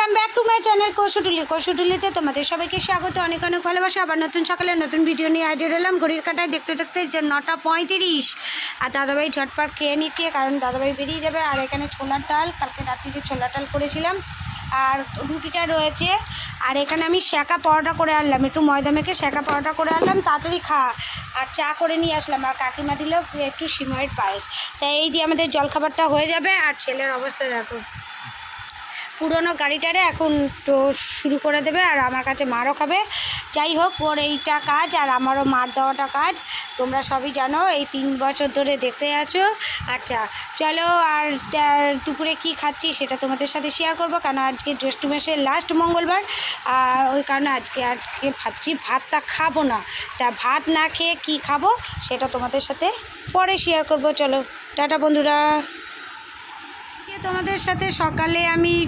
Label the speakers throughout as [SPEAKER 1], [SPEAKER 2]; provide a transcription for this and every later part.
[SPEAKER 1] Welcome back to my channel Kaushutuli কৌশুটুলিতে তোমাদের সবাইকে স্বাগত, অনেক অনেক ভালোবাসা। আবার নতুন সকালে নতুন ভিডিও নিয়ে হাজির হলাম। ঘড়ির কাটায় দেখতে দেখতে যে নটা পঁয়ত্রিশ। আর দাদাভাই ঝটপট খেয়ে নিচ্ছে, কারণ দাদাভাই বেরিয়ে যাবে। আর এখানে ছোলার ডাল, কালকে রাত্রিতে ছোলার ডাল করেছিলাম। আর রুটিটা রয়েছে। আর এখানে আমি শ্যাকা পরোটা করে আনলাম। একটু ময়দা মেখে শ্যাকা পরোটা করে আনলাম। তাড়াতাড়ি খা। আর চা করে নিয়ে আসলাম। আর কাকিমা দিল একটু সিময়ের পায়েস। তাই এই দিয়ে আমাদের জলখাবারটা হয়ে যাবে। আর ছেলের অবস্থা দেখো। পুরনো গাড়িটারে এখন তো শুরু করে দেবে আর আমার কাছে মারও খাবে। যাই হোক, ওর এইটা কাজ আর আমারও মার দেওয়াটা কাজ। তোমরা সবই জানো, এই তিন বছর ধরে দেখতে আছো। আচ্ছা চলো আর দুপুরে কি খাচ্ছি সেটা তোমাদের সাথে শেয়ার করব। কারণ আজকে জ্যৈষ্ঠ মাসের লাস্ট মঙ্গলবার। আর ওই কারণে আজকে আজকে ভাবছি ভাতটা খাব না। তা ভাত না খেয়ে কি খাব সেটা তোমাদের সাথে পরে শেয়ার করব। চলো, টাটা বন্ধুরা। তোমাদের সাথে সকালে আমি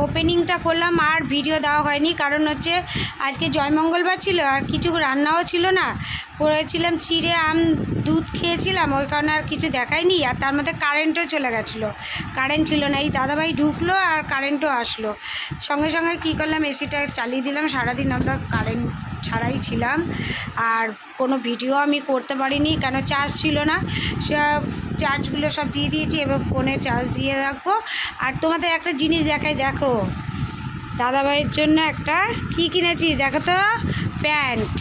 [SPEAKER 1] ওপেনিংটা করলাম, আর ভিডিও দেওয়া হয়নি। কারণ হচ্ছে, আজকে জয়মঙ্গলবার ছিল, আর কিছু রান্নাও ছিল না। করেছিলাম চিড়ে, আম, দুধ খেয়েছিলাম, ওই কারণে আর কিছু দেখায়নি। আর তার মধ্যে কারেন্টও চলে গেছিল। কারেন্ট ছিল না। এই দাদাভাই ঢুকলো, আর কারেন্টও আসলো। সঙ্গে সঙ্গে কী করলাম এসিটা চালিয়ে দিলাম। সারাদিন আমরা কারেন্ট ছাড়াই ছিলাম। আর কোনো ভিডিও আমি করতে পারিনি, কেন চার্জ ছিল না। চার্জগুলো সব দিয়ে দিয়েছি, এবার ফোনে চার্জ দিয়ে রাখব। আর তোমাদের একটা জিনিস দেখাই দেখো। দাদাভাইয়ের জন্য একটা কি কিনেছি দেখো তো প্যান্ট।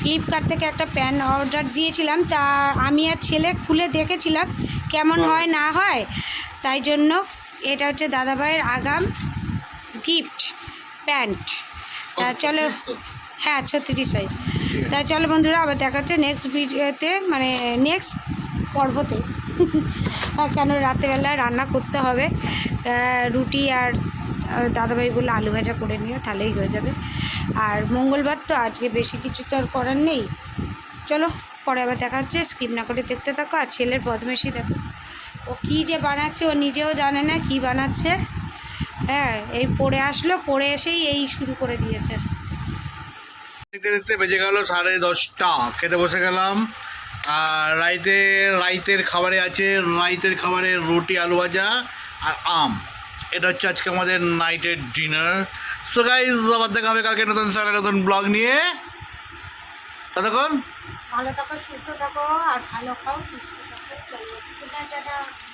[SPEAKER 1] ফ্লিপকার্ট থেকে একটা প্যান্ট অর্ডার দিয়েছিলাম তা আমি আর ছেলে খুলে দেখেছিলাম কেমন হয় না হয়। তাই জন্য এটা হচ্ছে দাদাভাইয়ের আগাম গিফট প্যান্ট। তা চলো। হ্যাঁ ছত্রিশ সাইজ তা চলো বন্ধুরা আবার দেখা হচ্ছে নেক্সট ভিডিওতে মানে নেক্সট পর্বতে। কেন রাতেরবেলা রান্না করতে হবে? রুটি আর আহ, দাদাভাই বলল আলু ভাজা করে নিও তাহলেই হয়ে যাবে। আর মঙ্গলবার তো আজকে বেশি কিছু তো আর করার নেই। চলো পরে আবার দেখা হচ্ছে। স্কিপ না করে দেখতে থাকো। আর ছেলের বদমাইশি দেখো। ও কী যে বানাচ্ছে ও নিজেও জানে না কি বানাচ্ছে। হ্যাঁ এই পড়ে আসলো পড়ে এসেই এই শুরু করে দিয়েছে।
[SPEAKER 2] দেখতে দেখতে বেজে গেল সাড়ে দশটা। খেতে বসে গেলাম। আর রাইতে, রাইতের খাবারে আছে, রাইতের খাবারে রুটি, আলু ভাজা আর আম। এটা হচ্ছে আজকে আমাদের নাইটের ডিনার। সো গাইজ আবার দেখা হবে কালকে নতুন সারা নতুন ব্লগ নিয়ে। ততক্ষণ।
[SPEAKER 1] ভালো থাকো, সুস্থ থাকো, আর ভালো খাও, সুস্থ থাকো।